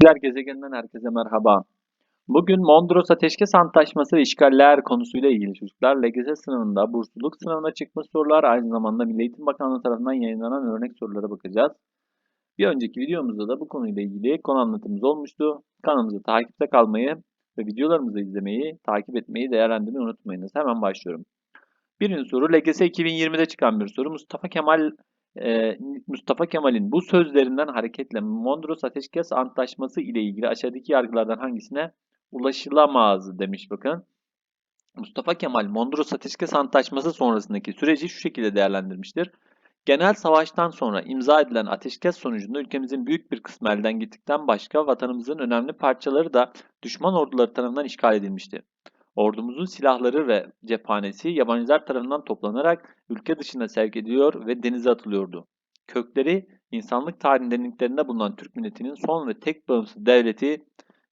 Güzel gezegenden herkese merhaba. Bugün Mondros Ateşkes Antlaşması ve işgaller konusuyla ilgili çocuklar LGS sınavında, bursluluk sınavına çıkmış sorular, aynı zamanda Milli Eğitim Bakanlığı tarafından yayınlanan örnek sorulara bakacağız. Bir önceki videomuzda da bu konuyla ilgili konu anlatımımız olmuştu. Kanalımızı takipte kalmayı ve videolarımızı izlemeyi, takip etmeyi, değerlendirmeyi unutmayınız. Hemen başlıyorum. Birinci soru LGS 2020'de çıkan bir soru. Mustafa Kemal e, Mustafa Kemal'in bu sözlerinden hareketle Mondros Ateşkes Antlaşması ile ilgili aşağıdaki yargılardan hangisine ulaşılamaz demiş bakın. Mustafa Kemal Mondros Ateşkes Antlaşması sonrasındaki süreci şu şekilde değerlendirmiştir. Genel savaştan sonra imza edilen ateşkes sonucunda ülkemizin büyük bir kısmı elden gittikten başka vatanımızın önemli parçaları da düşman orduları tarafından işgal edilmişti. Ordumuzun silahları ve cephanesi yabancılar tarafından toplanarak ülke dışına sevk ediliyor ve denize atılıyordu. Kökleri insanlık tarihinin derinliklerinde bulunan Türk milletinin son ve tek bağımsız devleti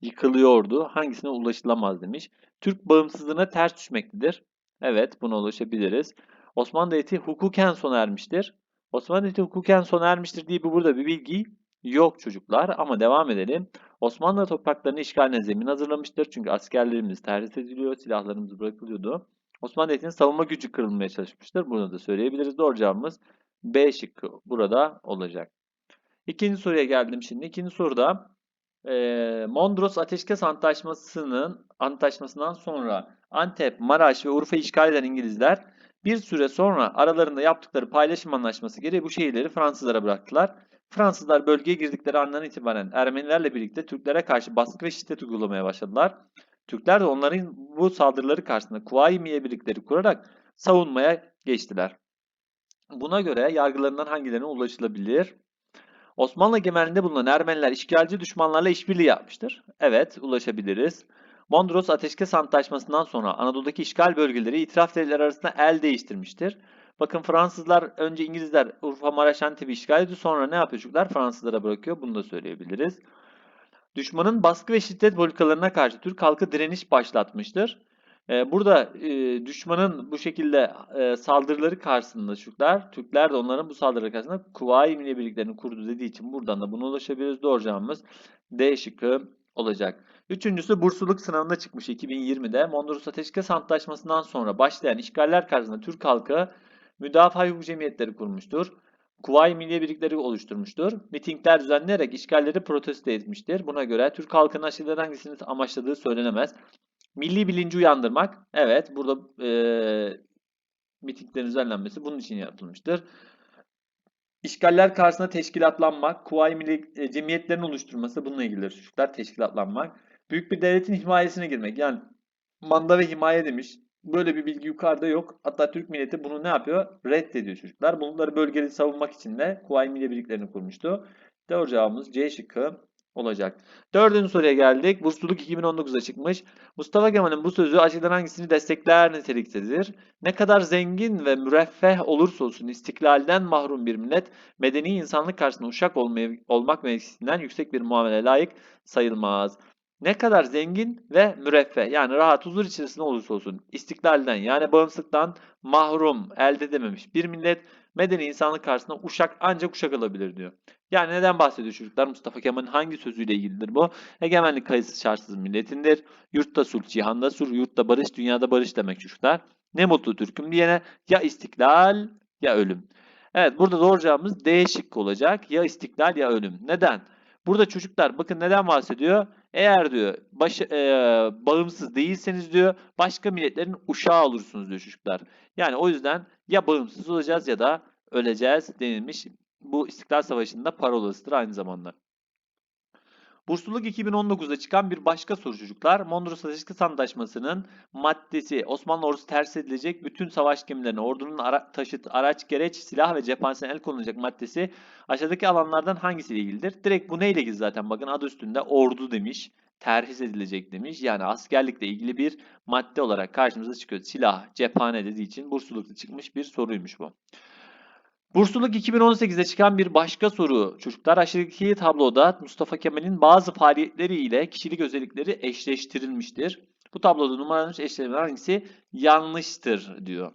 yıkılıyordu. Hangisine ulaşılamaz demiş. Türk bağımsızlığına ters düşmektedir. Evet buna ulaşabiliriz. Osmanlı Devleti hukuken sona ermiştir. Osmanlı Devleti hukuken sona ermiştir diye bir burada bir bilgi yok çocuklar ama devam edelim. Osmanlı topraklarını işgaline zemin hazırlamıştır. Çünkü askerlerimiz terhis ediliyor, silahlarımız bırakılıyordu. Osmanlı Devleti'nin savunma gücü kırılmaya çalışmıştır. Bunu da söyleyebiliriz. Doğru cevabımız B şıkkı burada olacak. İkinci soruya geldim şimdi. İkinci soruda e, Mondros Ateşkes Antlaşması'nın antlaşmasından sonra Antep, Maraş ve Urfa işgal eden İngilizler bir süre sonra aralarında yaptıkları paylaşım anlaşması gereği bu şehirleri Fransızlara bıraktılar. Fransızlar bölgeye girdikleri andan itibaren Ermenilerle birlikte Türklere karşı baskı ve şiddet uygulamaya başladılar. Türkler de onların bu saldırıları karşısında Kuvayi birlikleri kurarak savunmaya geçtiler. Buna göre yargılarından hangilerine ulaşılabilir? Osmanlı egemenliğinde bulunan Ermeniler işgalci düşmanlarla işbirliği yapmıştır. Evet, ulaşabiliriz. Mondros Ateşkes Antlaşması'ndan sonra Anadolu'daki işgal bölgeleri itiraf devletleri arasında el değiştirmiştir. Bakın Fransızlar önce İngilizler Urfa Maraş Antep'i işgal ediyor sonra ne yapıyor çocuklar? Fransızlara bırakıyor. Bunu da söyleyebiliriz. Düşmanın baskı ve şiddet politikalarına karşı Türk halkı direniş başlatmıştır. Ee, burada e, düşmanın bu şekilde e, saldırıları karşısında Türkler, Türkler de onların bu saldırıları karşısında Kuvayi Milliye Birliklerini kurdu dediği için buradan da buna ulaşabiliriz. Doğru cevabımız D şıkkı olacak. Üçüncüsü bursluluk sınavında çıkmış 2020'de. Mondros Ateşkes Antlaşması'ndan sonra başlayan işgaller karşısında Türk halkı müdafaa hukuk cemiyetleri kurmuştur. Kuvayi Milliye Birlikleri oluşturmuştur. Mitingler düzenleyerek işgalleri protesto etmiştir. Buna göre Türk halkının aşırıdan hangisini amaçladığı söylenemez. Milli bilinci uyandırmak. Evet burada e, mitinglerin düzenlenmesi bunun için yapılmıştır. İşgaller karşısında teşkilatlanmak, Kuvayi Milli e, Cemiyetlerin oluşturması bununla ilgilidir çocuklar. Teşkilatlanmak. Büyük bir devletin himayesine girmek. Yani manda ve himaye demiş. Böyle bir bilgi yukarıda yok. Hatta Türk milleti bunu ne yapıyor? Reddediyor çocuklar. Bunları bölgeli savunmak için de Kuvayi Birliklerini kurmuştu. Doğru cevabımız C şıkkı olacak. Dördüncü soruya geldik. Bursluluk 2019'da çıkmış. Mustafa Kemal'in bu sözü aşağıdan hangisini destekler niteliktedir? Ne kadar zengin ve müreffeh olursa olsun istiklalden mahrum bir millet, medeni insanlık karşısında uşak olmaya, olmak mevkisinden yüksek bir muamele layık sayılmaz. Ne kadar zengin ve müreffeh yani rahat huzur içerisinde olursa olsun istiklalden yani bağımsızlıktan mahrum elde edememiş bir millet medeni insanlık karşısında uşak ancak uşak alabilir diyor. Yani neden bahsediyor çocuklar? Mustafa Kemal'in hangi sözüyle ilgilidir bu? Egemenlik kayıtsız şartsız milletindir. Yurtta sulh, cihanda sur, yurtta barış, dünyada barış demek çocuklar. Ne mutlu Türk'üm diyene ya istiklal ya ölüm. Evet burada doğru cevabımız D şıkkı olacak. Ya istiklal ya ölüm. Neden? Burada çocuklar bakın neden bahsediyor? Eğer diyor baş, e, bağımsız değilseniz diyor başka milletlerin uşağı olursunuz diyor çocuklar. Yani o yüzden ya bağımsız olacağız ya da öleceğiz denilmiş. Bu İstiklal Savaşı'nda parolasıdır aynı zamanda. Bursluluk 2019'da çıkan bir başka soru çocuklar. Mondros Ateşkes Antlaşması'nın maddesi Osmanlı ordusu ters edilecek bütün savaş gemilerine ordunun ara, taşıt, araç, gereç, silah ve cephanesine el konulacak maddesi aşağıdaki alanlardan hangisiyle ilgilidir? Direkt bu neyle ilgili zaten bakın adı üstünde ordu demiş. Terhis edilecek demiş. Yani askerlikle ilgili bir madde olarak karşımıza çıkıyor. Silah, cephane dediği için burslulukta çıkmış bir soruymuş bu. Bursluluk 2018'de çıkan bir başka soru. Çocuklar aşağıdaki tabloda Mustafa Kemal'in bazı faaliyetleri ile kişilik özellikleri eşleştirilmiştir. Bu tabloda numaralanmış eşleştirmeler hangisi yanlıştır diyor.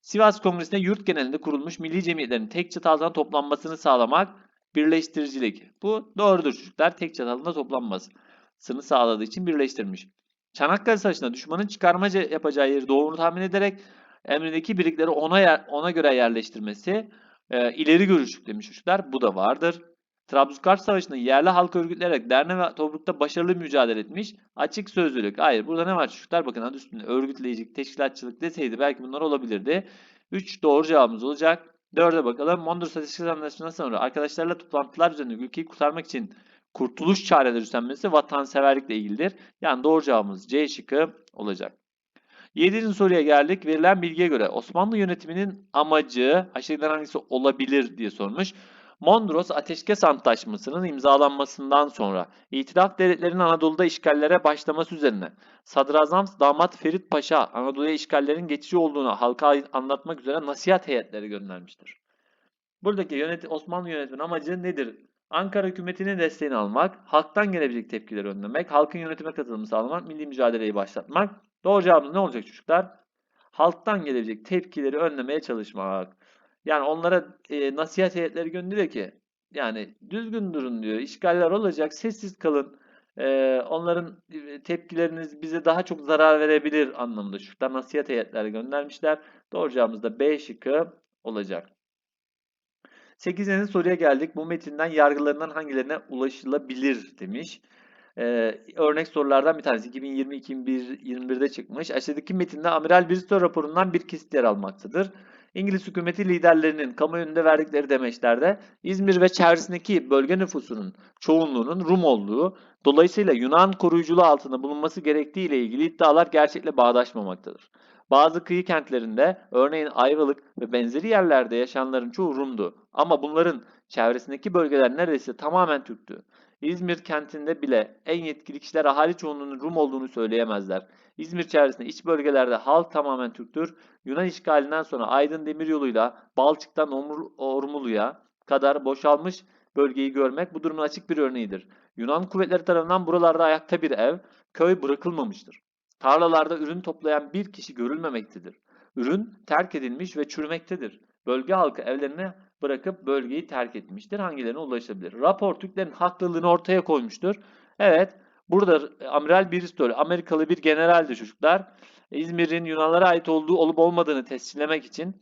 Sivas Kongresi'nde yurt genelinde kurulmuş milli cemiyetlerin tek çatı altında toplanmasını sağlamak birleştiricilik. Bu doğrudur çocuklar. Tek çatalında toplanmasını sağladığı için birleştirmiş. Çanakkale Savaşı'nda düşmanın çıkarmaca yapacağı yeri doğru tahmin ederek emrindeki birlikleri ona ona göre yerleştirmesi e, ileri görüşlük demiş çocuklar. Bu da vardır. Trablusgarp Savaşı'nda yerli halk örgütleyerek Derne ve Tobruk'ta başarılı mücadele etmiş. Açık sözlülük. Hayır burada ne var çocuklar? Bakın adı üstünde örgütleyicilik, teşkilatçılık deseydi belki bunlar olabilirdi. 3 doğru cevabımız olacak. 4'e bakalım. Mondros Ateşkes Anlaşması'ndan sonra arkadaşlarla toplantılar düzenli ülkeyi kurtarmak için kurtuluş çareleri üstlenmesi vatanseverlikle ilgilidir. Yani doğru cevabımız C şıkkı olacak. Yedinci soruya geldik. Verilen bilgiye göre Osmanlı yönetiminin amacı aşağıdakilerden hangisi olabilir diye sormuş. Mondros Ateşkes Antlaşması'nın imzalanmasından sonra itiraf devletlerinin Anadolu'da işgallere başlaması üzerine Sadrazam Damat Ferit Paşa Anadolu'ya işgallerin geçici olduğunu halka anlatmak üzere nasihat heyetleri göndermiştir. Buradaki yönet Osmanlı yönetiminin amacı nedir? Ankara hükümetinin desteğini almak, halktan gelebilecek tepkileri önlemek, halkın yönetime katılımı sağlamak, milli mücadeleyi başlatmak. Doğru cevabımız ne olacak çocuklar? Halktan gelebilecek tepkileri önlemeye çalışmak. Yani onlara e, nasihat heyetleri gönderiyor ki yani düzgün durun diyor. İşgaller olacak. Sessiz kalın. E, onların e, tepkileriniz bize daha çok zarar verebilir anlamında. Şurada nasihat heyetleri göndermişler. Doğru cevabımız da B şıkkı olacak. 8. soruya geldik. Bu metinden yargılarından hangilerine ulaşılabilir demiş. Ee, örnek sorulardan bir tanesi 2020-2021'de çıkmış. Aşağıdaki metinde Amiral Bristow raporundan bir kesit yer almaktadır. İngiliz hükümeti liderlerinin kamuoyunda verdikleri demeçlerde İzmir ve çevresindeki bölge nüfusunun çoğunluğunun Rum olduğu, dolayısıyla Yunan koruyuculuğu altında bulunması gerektiği ile ilgili iddialar gerçekle bağdaşmamaktadır. Bazı kıyı kentlerinde, örneğin Ayvalık ve benzeri yerlerde yaşayanların çoğu Rum'du. Ama bunların çevresindeki bölgeler neredeyse tamamen Türktü. İzmir kentinde bile en yetkili kişiler ahali çoğunluğunun Rum olduğunu söyleyemezler. İzmir çevresinde iç bölgelerde halk tamamen Türktür. Yunan işgalinden sonra Aydın Demiryolu'yla Balçık'tan Ormulu'ya kadar boşalmış bölgeyi görmek bu durumun açık bir örneğidir. Yunan kuvvetleri tarafından buralarda ayakta bir ev, köy bırakılmamıştır. Tarlalarda ürün toplayan bir kişi görülmemektedir. Ürün terk edilmiş ve çürümektedir. Bölge halkı evlerine bırakıp bölgeyi terk etmiştir. Hangilerine ulaşabilir? Rapor Türklerin haklılığını ortaya koymuştur. Evet, burada Amiral Bristol, Amerikalı bir generaldi çocuklar. İzmir'in Yunanlara ait olduğu olup olmadığını tescillemek için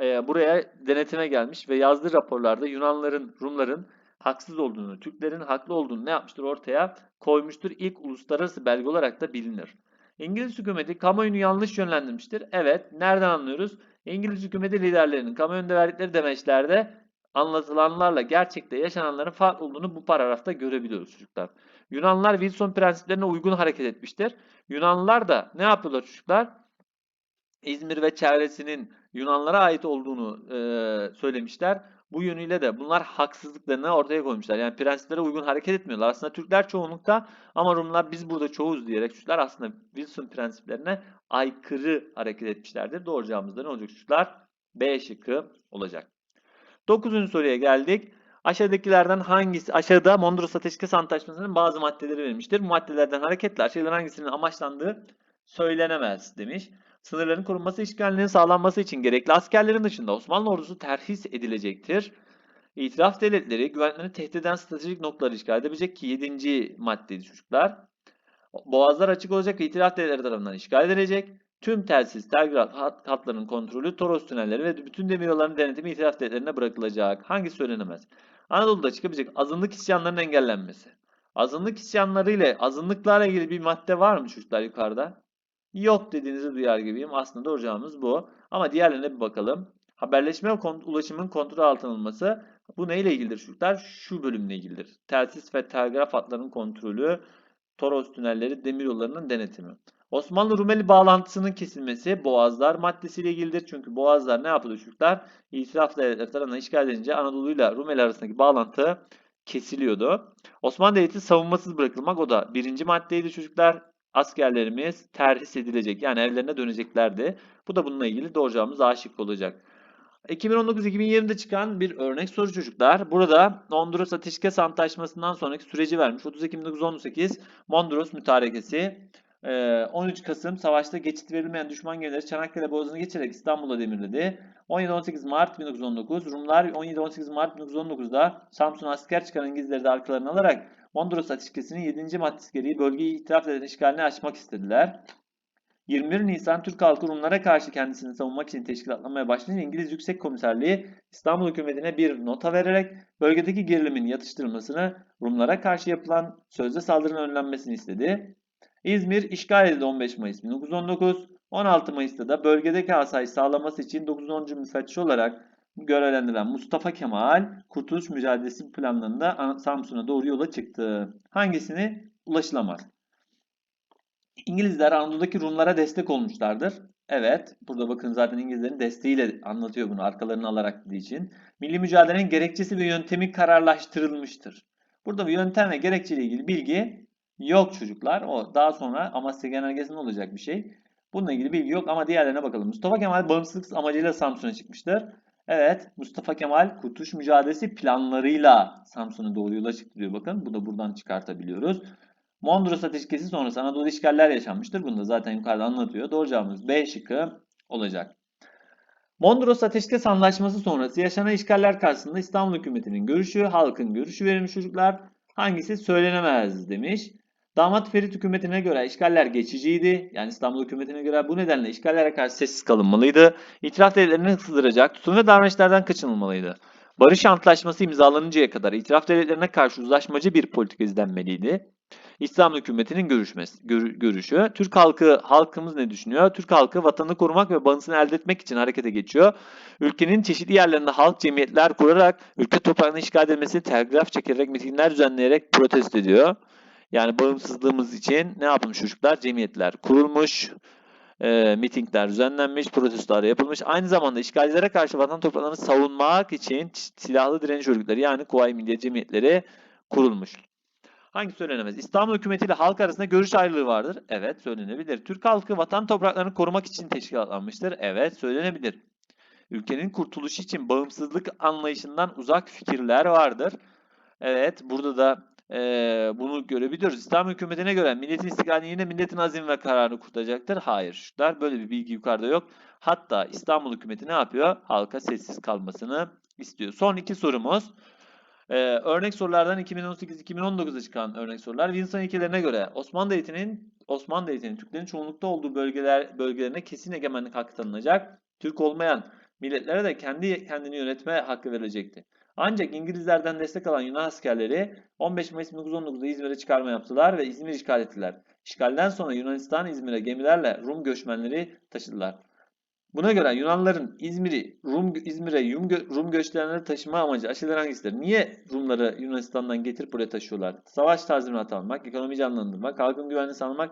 e, buraya denetime gelmiş ve yazdığı raporlarda Yunanların, Rumların haksız olduğunu, Türklerin haklı olduğunu ne yapmıştır ortaya koymuştur. İlk uluslararası belge olarak da bilinir. İngiliz hükümeti kamuoyunu yanlış yönlendirmiştir. Evet, nereden anlıyoruz? İngiliz hükümeti liderlerinin kamuoyunda verdikleri demeçlerde anlatılanlarla gerçekte yaşananların farklı olduğunu bu paragrafta görebiliyoruz çocuklar. Yunanlılar Wilson prensiplerine uygun hareket etmiştir. Yunanlılar da ne yapıyorlar çocuklar? İzmir ve çevresinin Yunanlara ait olduğunu e, söylemişler. Bu yönüyle de bunlar haksızlıklarını ortaya koymuşlar. Yani prensiplere uygun hareket etmiyorlar. Aslında Türkler çoğunlukta ama Rumlar biz burada çoğuz diyerek Türkler aslında Wilson prensiplerine aykırı hareket etmişlerdir. Doğru cevabımız ne olacak çocuklar? B şıkkı olacak. Dokuzuncu soruya geldik. Aşağıdakilerden hangisi, aşağıda Mondros Ateşkes Antlaşması'nın bazı maddeleri verilmiştir. Bu maddelerden hareketle aşağıdakilerden hangisinin amaçlandığı söylenemez demiş. Sınırların korunması işgalinin sağlanması için gerekli askerlerin dışında Osmanlı ordusu terhis edilecektir. İtiraf devletleri güvenlerini tehdit eden stratejik noktaları işgal edebilecek ki 7. maddeydi çocuklar. Boğazlar açık olacak ve itiraf devletleri tarafından işgal edilecek. Tüm telsiz, telgraf hat, hatlarının kontrolü, Toros tünelleri ve bütün demiryollarının denetimi itiraf devletlerine bırakılacak. Hangisi söylenemez? Anadolu'da çıkabilecek azınlık isyanlarının engellenmesi. Azınlık isyanları ile azınlıklarla ilgili bir madde var mı çocuklar yukarıda? Yok dediğinizi duyar gibiyim. Aslında doğru cevabımız bu. Ama diğerlerine bir bakalım. Haberleşme ve ulaşımın kontrol altına alınması. Bu neyle ilgilidir çocuklar? Şu bölümle ilgilidir. Telsiz ve telgraf hatlarının kontrolü, Toros tünelleri, demiryollarının denetimi. Osmanlı-Rumeli bağlantısının kesilmesi Boğazlar maddesiyle ilgilidir. Çünkü Boğazlar ne yapılıyor çocuklar? İtiraf devletleri tarafından işgal edince Anadolu ile Rumeli arasındaki bağlantı kesiliyordu. Osmanlı Devleti savunmasız bırakılmak o da birinci maddeydi çocuklar askerlerimiz terhis edilecek. Yani evlerine döneceklerdi. Bu da bununla ilgili doğru cevabımız A şıkkı olacak. 2019-2020'de çıkan bir örnek soru çocuklar. Burada Mondros Ateşkes Antlaşması'ndan sonraki süreci vermiş. 30 Ekim 1918 Mondros Mütarekesi. Ee, 13 Kasım savaşta geçit verilmeyen düşman gemileri Çanakkale Boğazı'nı geçerek İstanbul'a demirledi. 17-18 Mart 1919 Rumlar 17-18 Mart 1919'da Samsun'a asker çıkan İngilizleri de arkalarına alarak Mondros Ateşkesi'nin 7. maddesi gereği bölgeyi itiraf eden işgaline açmak istediler. 21 Nisan Türk halkı Rumlara karşı kendisini savunmak için teşkilatlanmaya başlayınca İngiliz Yüksek Komiserliği İstanbul hükümetine bir nota vererek bölgedeki gerilimin yatıştırılmasını Rumlara karşı yapılan sözde saldırının önlenmesini istedi. İzmir işgal edildi 15 Mayıs 1919. 16 Mayıs'ta da bölgedeki asayişi sağlaması için 910. müfettiş olarak görevlendirilen Mustafa Kemal Kurtuluş Mücadelesi planlarında Samsun'a doğru yola çıktı. Hangisini ulaşılamaz? İngilizler Anadolu'daki Rumlara destek olmuşlardır. Evet, burada bakın zaten İngilizlerin desteğiyle anlatıyor bunu arkalarını alarak dediği için. Milli mücadelenin gerekçesi ve yöntemi kararlaştırılmıştır. Burada bir yöntem ve gerekçe ile ilgili bilgi yok çocuklar. O daha sonra Amasya Genelgesi'nde olacak bir şey. Bununla ilgili bilgi yok ama diğerlerine bakalım. Mustafa Kemal bağımsızlık amacıyla Samsun'a çıkmıştır. Evet, Mustafa Kemal Kurtuluş Mücadelesi planlarıyla Samsun'a doğru yola çıktı diyor bakın. Bu da buradan çıkartabiliyoruz. Mondros Ateşkesi sonrası Anadolu işgaller yaşanmıştır. Bunu da zaten yukarıda anlatıyor. Doğru cevabımız B şıkkı olacak. Mondros Ateşkes Anlaşması sonrası yaşanan işgaller karşısında İstanbul hükümetinin görüşü, halkın görüşü verilmiş çocuklar. Hangisi söylenemez demiş. Damat Ferit hükümetine göre işgaller geçiciydi. Yani İstanbul hükümetine göre bu nedenle işgallere karşı sessiz kalınmalıydı. İtiraf devletlerini sığdıracak tutum ve davranışlardan kaçınılmalıydı. Barış Antlaşması imzalanıncaya kadar itiraf devletlerine karşı uzlaşmacı bir politika izlenmeliydi. İslam hükümetinin görüşmesi, gör, görüşü. Türk halkı, halkımız ne düşünüyor? Türk halkı vatanını korumak ve bağımsızlığını elde etmek için harekete geçiyor. Ülkenin çeşitli yerlerinde halk cemiyetler kurarak ülke toprağını işgal edilmesini telgraf çekerek mitingler düzenleyerek protesto ediyor. Yani bağımsızlığımız için ne yapılmış çocuklar? Cemiyetler kurulmuş, e, mitingler düzenlenmiş, protestolar yapılmış. Aynı zamanda işgalcilere karşı vatan topraklarını savunmak için silahlı direniş örgütleri yani Kuvayi Milliye Cemiyetleri kurulmuş. Hangi söylenemez? İstanbul hükümetiyle halk arasında görüş ayrılığı vardır. Evet söylenebilir. Türk halkı vatan topraklarını korumak için teşkilatlanmıştır. Evet söylenebilir. Ülkenin kurtuluşu için bağımsızlık anlayışından uzak fikirler vardır. Evet burada da e, bunu görebiliyoruz. İstanbul hükümetine göre milletin istiklali yine milletin azim ve kararını kurtaracaktır. Hayır. Şutlar böyle bir bilgi yukarıda yok. Hatta İstanbul hükümeti ne yapıyor? Halka sessiz kalmasını istiyor. Son iki sorumuz. Ee, örnek sorulardan 2018-2019'da çıkan örnek sorular. Wilson ilkelerine göre Osmanlı Devleti'nin Osmanlı Devleti'nin Türklerin çoğunlukta olduğu bölgeler bölgelerine kesin egemenlik hakkı tanınacak. Türk olmayan milletlere de kendi kendini yönetme hakkı verilecekti. Ancak İngilizlerden destek alan Yunan askerleri 15 Mayıs 1919'da İzmir'e çıkarma yaptılar ve İzmir'i işgal ettiler. İşgalden sonra Yunanistan İzmir'e gemilerle Rum göçmenleri taşıdılar. Buna göre Yunanların İzmir'i Rum İzmir'e Rum, gö göçmenleri taşıma amacı aşılar hangisidir? Niye Rumları Yunanistan'dan getirip buraya taşıyorlar? Savaş tazminatı almak, ekonomi canlandırmak, halkın güvenliğini sağlamak,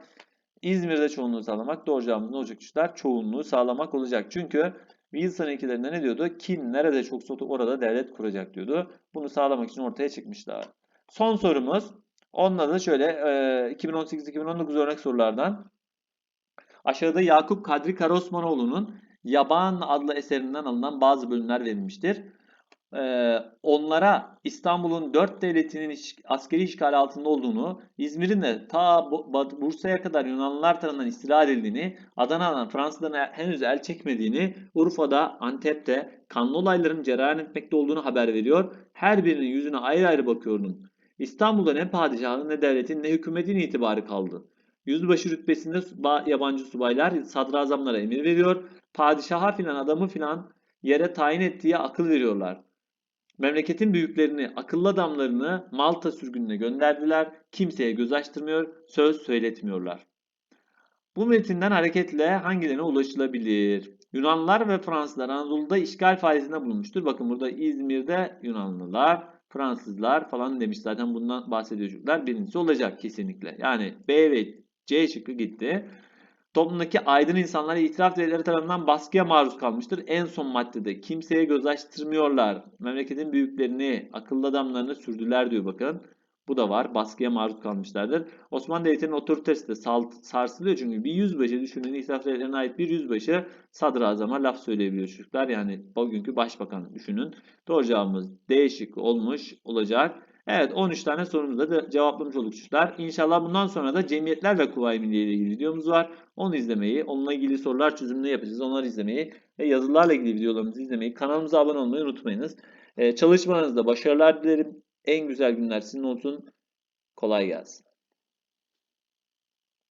İzmir'de çoğunluğu sağlamak. Doğru ne olacak çocuklar? Çoğunluğu sağlamak olacak. Çünkü Wilson ilkelerinde ne diyordu? Kim nerede çok sotu orada devlet kuracak diyordu. Bunu sağlamak için ortaya çıkmışlar. Son sorumuz. Onunla da şöyle 2018-2019 örnek sorulardan. Aşağıda Yakup Kadri Karaosmanoğlu'nun Yaban adlı eserinden alınan bazı bölümler verilmiştir. Ee, onlara İstanbul'un dört devletinin askeri işgal altında olduğunu, İzmir'in de ta Bursa'ya kadar Yunanlılar tarafından istila edildiğini, Adana'dan Fransızların henüz el çekmediğini, Urfa'da, Antep'te kanlı olayların cereyan etmekte olduğunu haber veriyor. Her birinin yüzüne ayrı ayrı bakıyordum. İstanbul'da ne padişahın ne devletin ne hükümetin itibarı kaldı. Yüzbaşı rütbesinde yabancı subaylar sadrazamlara emir veriyor. Padişaha filan adamı filan yere tayin ettiği akıl veriyorlar. Memleketin büyüklerini, akıllı adamlarını Malta sürgününe gönderdiler. Kimseye göz açtırmıyor, söz söyletmiyorlar. Bu metinden hareketle hangilerine ulaşılabilir? Yunanlılar ve Fransızlar Anadolu'da işgal faaliyetinde bulunmuştur. Bakın burada İzmir'de Yunanlılar, Fransızlar falan demiş. Zaten bundan bahsediyor çocuklar. Birincisi olacak kesinlikle. Yani B ve C şıkkı gitti. Toplumdaki aydın insanlar itiraf devletleri tarafından baskıya maruz kalmıştır. En son maddede kimseye göz açtırmıyorlar. Memleketin büyüklerini, akıllı adamlarını sürdüler diyor bakın. Bu da var. Baskıya maruz kalmışlardır. Osmanlı Devleti'nin otoritesi de sarsılıyor çünkü bir yüzbaşı düşünün itiraf devletlerine ait bir yüzbaşı sadrazama laf söyleyebiliyor çocuklar. Yani bugünkü başbakan düşünün. Doğru cevabımız D şıkkı olmuş olacak. Evet 13 tane sorumuzu da cevaplamış olduk çocuklar. İnşallah bundan sonra da cemiyetler ve Kuvayi Milliye ile ilgili videomuz var. Onu izlemeyi, onunla ilgili sorular çözümünü yapacağız. Onları izlemeyi ve yazılarla ilgili videolarımızı izlemeyi, kanalımıza abone olmayı unutmayınız. Ee, çalışmalarınızda başarılar dilerim. En güzel günler sizin olsun. Kolay gelsin.